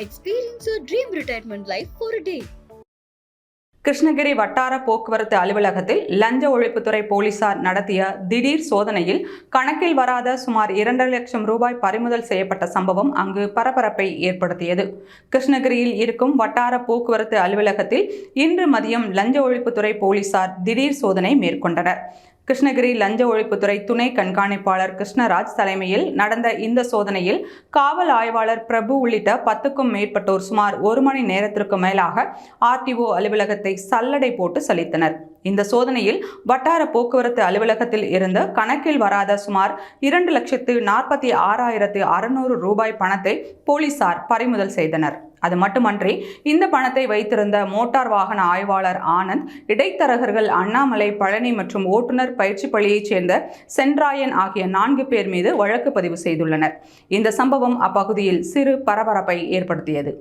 Experience your dream retirement life for day Krishnagiri வட்டார போக்குவரத்து அலுவலகத்தில் லஞ்ச ஒழிப்புத்துறை போலீசார் நடத்திய திடீர் சோதனையில் கணக்கில் வராத சுமார் இரண்டரை லட்சம் ரூபாய் பறிமுதல் செய்யப்பட்ட சம்பவம் அங்கு பரபரப்பை ஏற்படுத்தியது. கிருஷ்ணகிரியில் இருக்கும் வட்டார போக்குவரத்து அலுவலகத்தில் இன்று மதியம் லஞ்ச ஒழிப்புத்துறை போலீசார் திடீர் சோதனை மேற்கொண்டனர். கிருஷ்ணகிரி லஞ்ச ஒழிப்புத்துறை துணை கண்காணிப்பாளர் கிருஷ்ணராஜ் தலைமையில் நடந்த இந்த சோதனையில் காவல் ஆய்வாளர் பிரபு உள்ளிட்ட பத்துக்கும் மேற்பட்டோர் சுமார் ஒரு மணி நேரத்திற்கு மேலாக ஆர்டிஓ அலுவலகத்தை சல்லடை போட்டு சலித்தனர். இந்த சோதனையில் வட்டார போக்குவரத்து அலுவலகத்தில் இருந்த கணக்கில் வராத சுமார் இரண்டு லட்சத்து நாற்பத்தி ஆறாயிரத்து அறுநூறு ரூபாய் பணத்தை போலீசார் பறிமுதல் செய்தனர். அது மட்டுமன்றி இந்த பணத்தை வைத்திருந்த மோட்டார் வாகன ஆய்வாளர் ஆனந்த் இடைத்தரகர்கள் அண்ணாமலை பழனி மற்றும் ஓட்டுநர் பயிற்சி பள்ளியைச் சேர்ந்த சென்ட்ராயன் ஆகிய நான்கு பேர் மீது வழக்கு பதிவு செய்துள்ளனர். இந்த சம்பவம் அப்பகுதியில் சிறு பரபரப்பை ஏற்படுத்தியது.